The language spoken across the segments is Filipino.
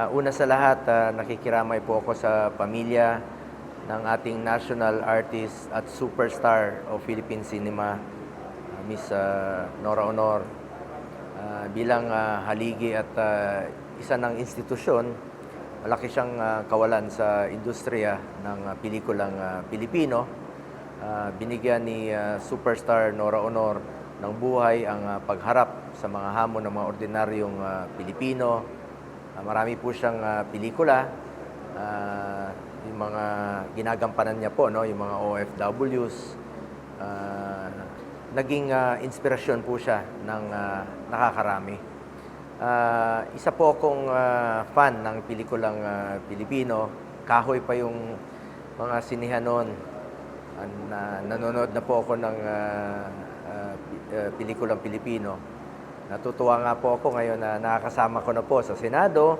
Ah, una sa lahat, ah, nakikiramay po ako sa pamilya ng ating national artist at superstar of Philippine cinema, ah, Miss ah, Nora Honor. Ah, bilang ah, haligi at ah, isa ng institusyon, malaki siyang ah, kawalan sa industriya ng ah, pelikulang ah, Pilipino. Ah, binigyan ni ah, superstar Nora Honor ng buhay ang ah, pagharap sa mga hamon ng mga ordinaryong ah, Pilipino. Ah, marami po siyang ah, pelikula. Ah, yung mga ginagampanan niya po, no? yung mga OFWs. Ah, naging ah, inspirasyon po siya ng ah, nakakarami. Ah, isa po akong ah, fan ng pelikulang ah, Pilipino. Kahoy pa yung mga sinihan noon. Ah, na, nanonood na po ako ng pi- ah, pelikulang Pilipino. Natutuwa nga po ako ngayon na nakakasama ko na po sa Senado.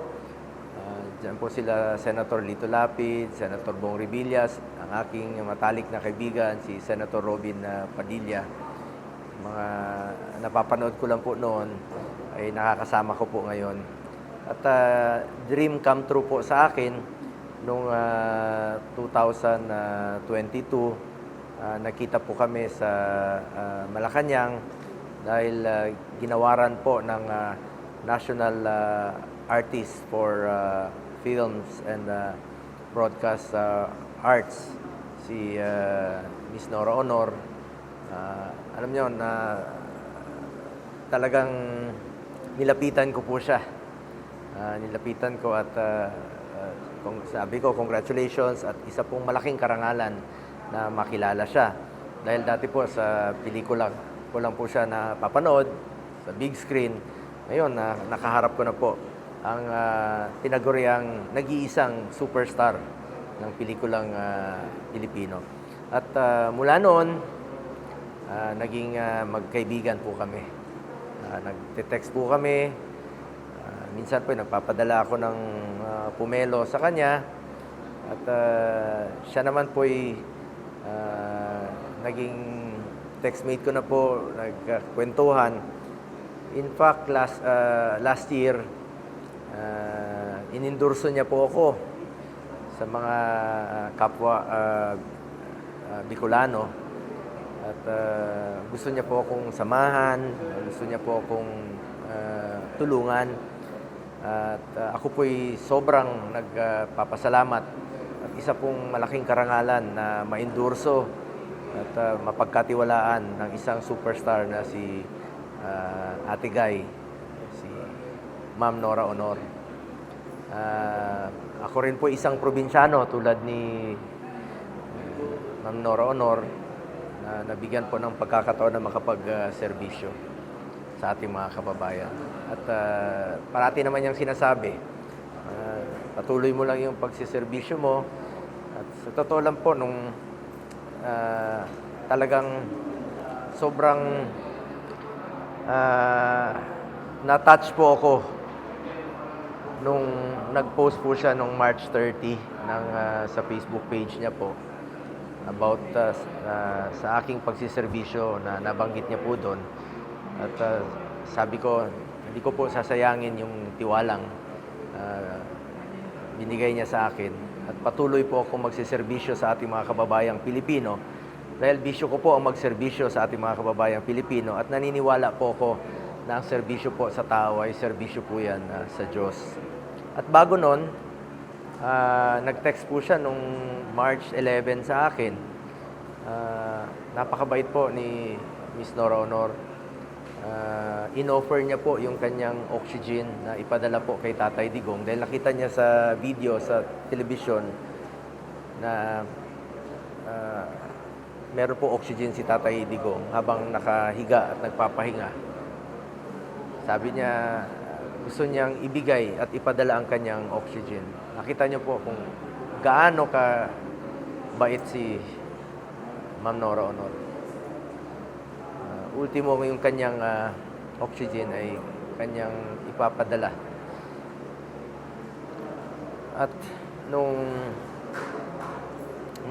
Ah, Diyan po sila Senator Lito Lapid, Senator Bong Revillas, ang aking matalik na kaibigan, si Senator Robin ah, Padilla. Mga napapanood ko lang po noon ay nakakasama ko po ngayon. At ah, dream come true po sa akin noong ah, 2022 ah, nakita po kami sa ah, Malacanang dahil ah, ginawaran po ng ah, National ah, Artist for ah, Films and ah, Broadcast ah, Arts si ah, Miss Nora Honor. Ah, alam niyo na talagang nilapitan ko po siya. Ah, nilapitan ko at ah, kung sabi ko congratulations at isa pong malaking karangalan na makilala siya. Dahil dati po sa pelikula ko lang po siya napapanood sa big screen. Ngayon na nakaharap ko na po ang ah, tinaguriang nag-iisang superstar ng pelikulang ah, Pilipino. At ah, mula noon, ah, naging ah, magkaibigan po kami. Ah, nagte-text po kami. Ah, minsan po nagpapadala ako ng ah, pumelo sa kanya. At ah, siya naman po ay ah, naging textmate ko na po, nagkwentuhan. In fact, last, ah, last year, ah, inendorso niya po ako sa mga ah, kapwa ah, ah, Bicolano. At ah, gusto niya po akong samahan, gusto niya po akong ah, tulungan. At ah, ako po'y sobrang nagpapasalamat at isa pong malaking karangalan na maendorso at ah, mapagkatiwalaan ng isang superstar na si ah, Ate Guy, si Ma'am Nora Honor. Ah, ako rin po isang probinsyano tulad ni Ma'am Nora Honor na nabigyan po ng pagkakataon na makapag-serbisyo sa ating mga kababayan. At ah, parati naman niyang sinasabi, ah, patuloy mo lang yung pagsiservisyo mo. At sa totoo lang po, nung ah, talagang sobrang ah, na-touch po ako nung nag-post po siya nung March 30 ng, ah, sa Facebook page niya po about uh, uh, sa aking pagsiservisyo na nabanggit niya po doon. At uh, sabi ko, hindi ko po sasayangin yung tiwalang uh, binigay niya sa akin. At patuloy po ako magsiservisyo sa ating mga kababayang Pilipino dahil bisyo ko po ang magserbisyo sa ating mga kababayang Pilipino at naniniwala po ako na ang serbisyo po sa tao ay serbisyo po yan uh, sa Diyos. At bago nun, Ah, nag-text po siya nung March 11 sa akin. Ah, napakabait po ni Miss Nora Honor. Ah, in-offer niya po yung kanyang oxygen na ipadala po kay Tatay Digong dahil nakita niya sa video sa television na ah, meron po oxygen si Tatay Digong habang nakahiga at nagpapahinga. Sabi niya, gusto niyang ibigay at ipadala ang kanyang oxygen. Nakita niyo po kung gaano ka bait si Ma'am Nora Honor. Ah, ultimo yung kanyang ah, oxygen ay kanyang ipapadala. At nung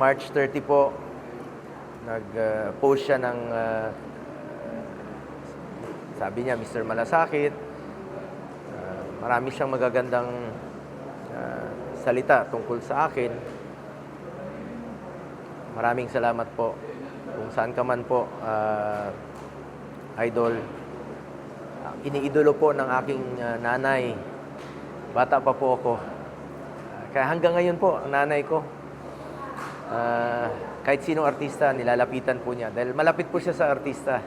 March 30 po, nag-post siya ng ah, sabi niya, Mr. Malasakit, ah, marami siyang magagandang ah, salita tungkol sa akin. Maraming salamat po. Kung saan ka man po, ah, idol. Ah, Iniidolo po ng aking ah, nanay. Bata pa po ako. Ah, Kaya hanggang ngayon po, ang nanay ko, ah, kahit sinong artista, nilalapitan po niya. Dahil malapit po siya sa artista.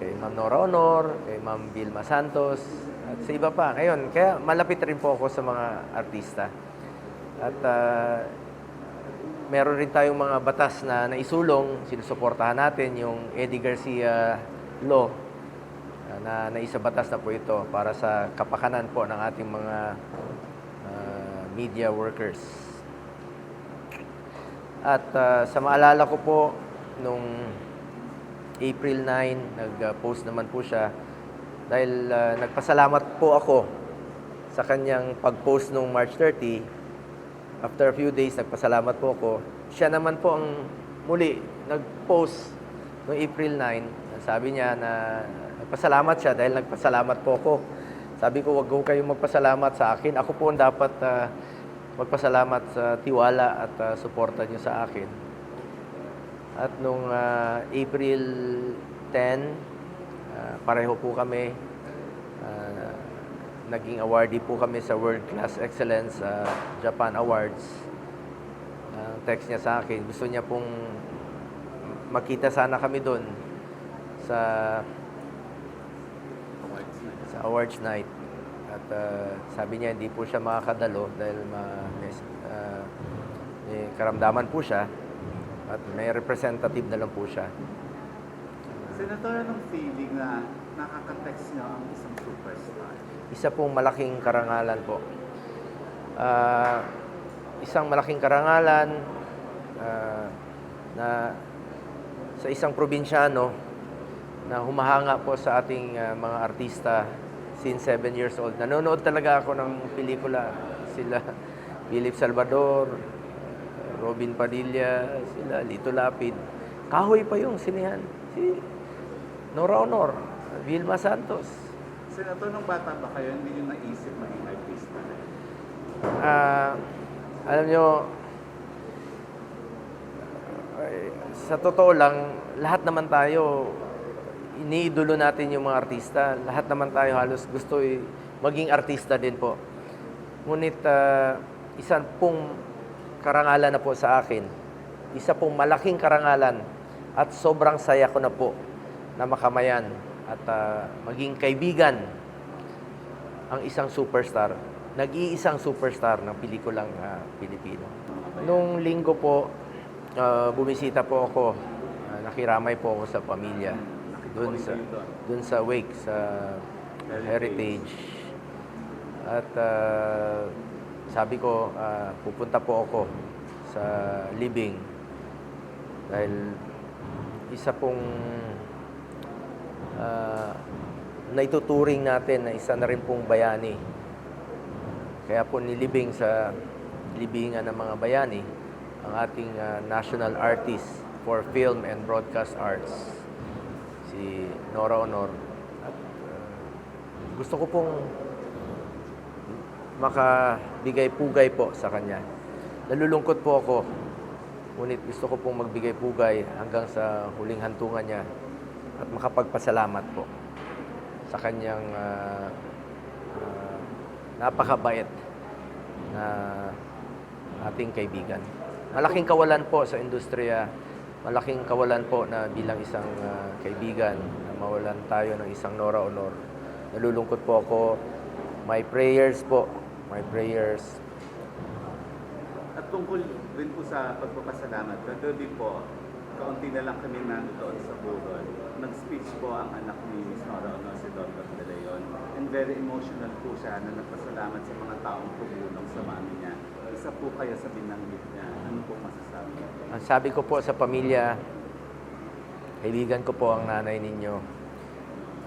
Kay Ma'am Nora Honor, kay Ma'am Vilma Santos, at sa iba pa. Ngayon, kaya malapit rin po ako sa mga artista. At ah, meron rin tayong mga batas na naisulong, sinusuportahan natin yung Eddie Garcia Law ah, na naisabatas na po ito para sa kapakanan po ng ating mga ah, media workers. At ah, sa maalala ko po, nung April 9, nag-post naman po siya dahil ah, nagpasalamat po ako sa kanyang pag-post nung March 30 After a few days, nagpasalamat po ako. Siya naman po ang muli nag-post noong April 9. Sabi niya na nagpasalamat siya dahil nagpasalamat po ako. Sabi ko, wag ko kayong magpasalamat sa akin. Ako po ang dapat ah, magpasalamat sa tiwala at ah, suporta niyo sa akin. At nung ah, April 10, ah, pareho po kami. ah, naging awardee po kami sa World Class Excellence ah, Japan Awards. Ang text niya sa akin, gusto niya pong makita sana kami doon sa sa awards night. At ah, sabi niya hindi po siya makakadalo dahil ma, ah, may karamdaman po siya at may representative na lang po siya. Senator, anong feeling na nakaka-text niyo ang isang superstar? Isa pong malaking karangalan po. Ah, isang malaking karangalan ah, na sa isang probinsyano na humahanga po sa ating ah, mga artista since 7 years old. Nanonood talaga ako ng pelikula. Sila Philip Salvador, Robin Padilla, sila Lito Lapid. Kahoy pa yung sinihan. Si Nora Honor, Vilma Santos, Senator, nung bata ba kayo, hindi niyo naisip maging artista? Ah, alam nyo, sa totoo lang, lahat naman tayo, iniidolo natin yung mga artista. Lahat naman tayo halos gusto eh, maging artista din po. Ngunit ah, isang pong karangalan na po sa akin, isa pong malaking karangalan at sobrang saya ko na po na makamayan at ah, maging kaibigan ang isang superstar, nag-iisang superstar ng pelikulang ah, Pilipino. Nung linggo po, ah, bumisita po ako, ah, nakiramay po ako sa pamilya doon sa doon sa wake sa Heritage. At ah, sabi ko, ah, pupunta po ako sa living dahil isa pong naituturing natin na isa na rin pong bayani. Kaya po nilibing sa libingan ng mga bayani ang ating ah, national artist for film and broadcast arts, si Nora Honor. At ah, gusto ko pong makabigay pugay po sa kanya. Nalulungkot po ako, ngunit gusto ko pong magbigay pugay hanggang sa huling hantungan niya at makapagpasalamat po sa kanyang ah, ah, napakabait na ating kaibigan. Malaking kawalan po sa industriya, malaking kawalan po na bilang isang ah, kaibigan na mawalan tayo ng isang Nora Honor. Nalulungkot po ako. My prayers po, my prayers. At tungkol din po sa pagpapasalamat, doon din po, na lang kami nandoon sa Bugol. Nag-speech po ang anak ni Miss Nora Ono, si. De Leon. And very emotional po siya na nagpasalamat sa mga taong tumulong sa mami niya. Isa po kayo sa binanggit niya. Ano po masasabi? Ang sabi ko po sa pamilya, kaibigan ko po ang nanay ninyo.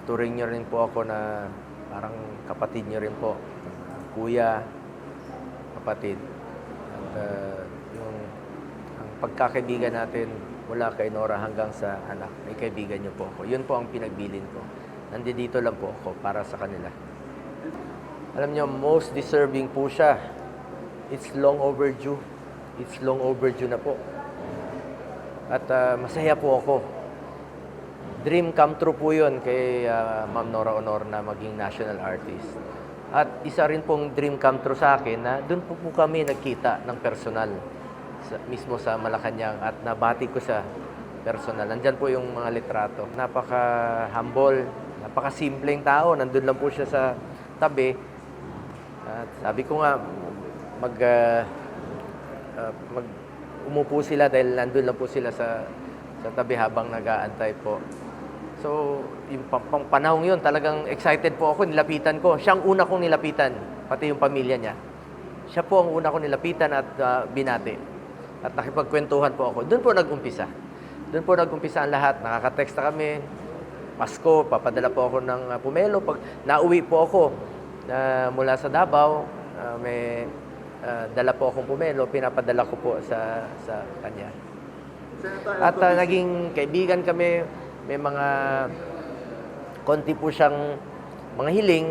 Turing nyo rin po ako na parang kapatid nyo rin po. Kuya, kapatid. At uh, yung ang pagkakaibigan natin mula kay Nora hanggang sa anak, may kaibigan nyo po ako. Yun po ang pinagbilin ko. Nandito lang po ako para sa kanila. Alam niyo, most deserving po siya. It's long overdue. It's long overdue na po. At ah, masaya po ako. Dream come true po yun kay ah, Ma'am Nora Honor na maging national artist. At isa rin pong dream come true sa akin na doon po po kami nagkita ng personal sa, mismo sa Malacanang at nabati ko sa personal. Nandyan po yung mga litrato. Napaka-humble, napaka-simpleng tao. Nandun lang po siya sa tabi. At sabi ko nga, mag, ah, ah, mag umupo sila dahil nandun lang po sila sa sa tabi habang nag-aantay po. So, yung pang, pang panahong yun, talagang excited po ako, nilapitan ko. Siya ang una kong nilapitan, pati yung pamilya niya. Siya po ang una kong nilapitan at ah, binati. At nakipagkwentuhan po ako. Doon po nag-umpisa. Doon po nag-umpisa ang lahat. Nakaka-text na kami. Pasko, papadala po ako ng ah, pumelo. Pag nauwi po ako ah, mula sa Davao, ah, may ah, dala po akong pumelo, pinapadala ko po sa sa kanya. At Vice- naging kaibigan kami, may mga konti po siyang mga hiling.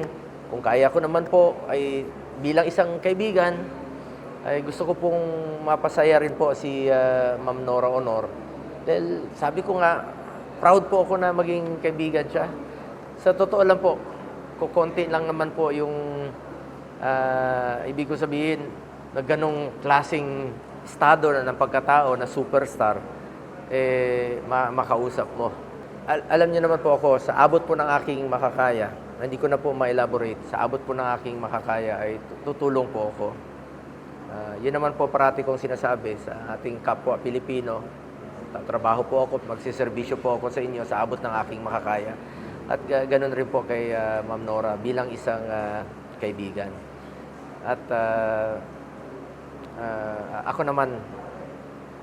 Kung kaya ko naman po ay bilang isang kaibigan, ay gusto ko pong mapasaya rin po si ah, Ma'am Nora Honor. Dahil sabi ko nga, proud po ako na maging kaibigan siya. Sa totoo lang po, kukonti lang naman po yung ah, ibig ko sabihin na ganong klasing estado na ng pagkatao na superstar, eh, ma- makausap mo. Al- alam niyo naman po ako, sa abot po ng aking makakaya, hindi ko na po ma-elaborate, sa abot po ng aking makakaya ay tu- tutulong po ako. Ah, yun naman po parati kong sinasabi sa ating kapwa Pilipino. Tatrabaho po ako, magsiservisyo po ako sa inyo sa abot ng aking makakaya. At ga- ganun rin po kay ah, Ma'am Nora bilang isang ah, kaibigan. At ah, ah, ako naman,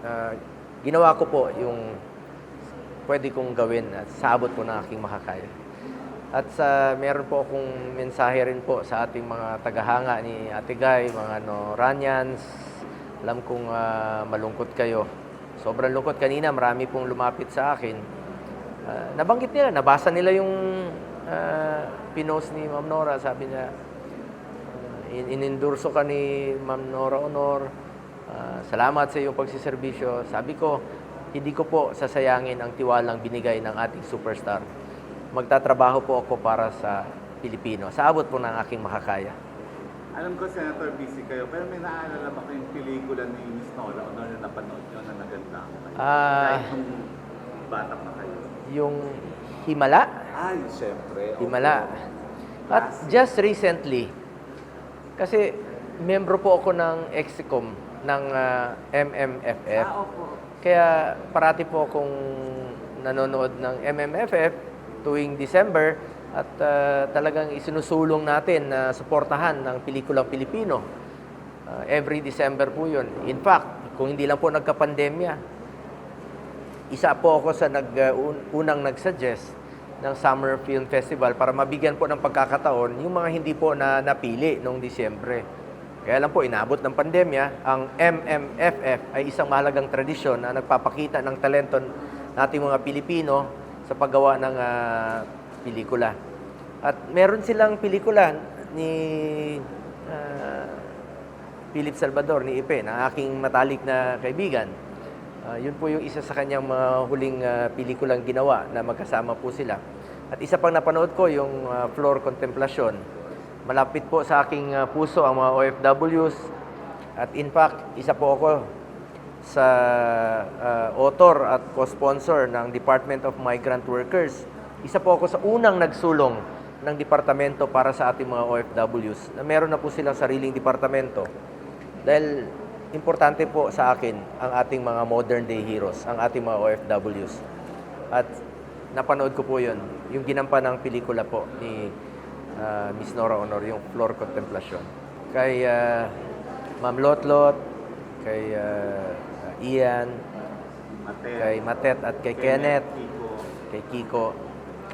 ah, ginawa ko po yung pwede kong gawin at sa abot po ng aking makakaya. At sa meron po akong mensahe rin po sa ating mga tagahanga ni Ate Guy, mga no Ranyans. Alam kong ah, malungkot kayo. Sobrang lungkot kanina, marami pong lumapit sa akin. Ah, nabanggit nila, nabasa nila yung ah, pinost ni Ma'am Nora. Sabi niya, uh, in inendorso ka ni Ma'am Nora Honor. Ah, salamat sa iyong pagsiservisyo. Sabi ko, hindi ko po sasayangin ang tiwalang binigay ng ating superstar. Magtatrabaho po ako para sa Pilipino. Sa abot po ng aking makakaya. Alam ko, Senator, busy kayo, pero may naalala ba kayong pelikula ni Miss Nora o na napanood nyo na naganda ko kayo? Ah. Kahit nung bata pa kayo. Yung Himala, Ay, syempre. opo. Himala. At just recently, kasi membro po ako ng Exicom ng ah, MMFF. Ah, opo. Kaya parati po akong nanonood ng MMFF tuwing December at ah, talagang isinusulong natin na suportahan ng pelikulang Pilipino. Ah, every December po yun. In fact, kung hindi lang po nagka-pandemya, isa po ako sa nag, uh, un- unang nag-suggest ng Summer Film Festival para mabigyan po ng pagkakataon yung mga hindi po na napili noong Disyembre. Kaya lang po, inabot ng pandemya, ang MMFF ay isang mahalagang tradisyon na nagpapakita ng talento nating mga Pilipino sa paggawa ng ah, pelikula. At meron silang pelikula ni ah, Philip Salvador ni Ipe, na aking matalik na kaibigan. Ah, yun po yung isa sa kanyang mga huling ah, pelikulang ginawa na magkasama po sila. At isa pang napanood ko yung ah, Floor Contemplation. Malapit po sa aking ah, puso ang mga OFWs. At in fact, isa po ako sa ah, author at co-sponsor ng Department of Migrant Workers. Isa po ako sa unang nagsulong ng departamento para sa ating mga OFWs na meron na po silang sariling departamento. Dahil importante po sa akin ang ating mga modern day heroes, ang ating mga OFWs. At napanood ko po yun, yung ginampan ng pelikula po ni ah, Miss Nora Honor, yung Floor Contemplation. Kay ah, Ma'am Lotlot, kay ah, Ian, Matet. kay Matet at kay Kenneth, Kiko. kay Kiko.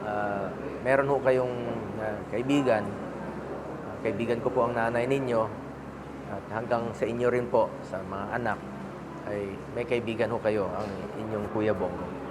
Ah, meron ho kayong ah, kaibigan. Ah, kaibigan ko po ang nanay ninyo. At hanggang sa inyo rin po, sa mga anak, ay may kaibigan ho kayo, ang inyong Kuya Bongo.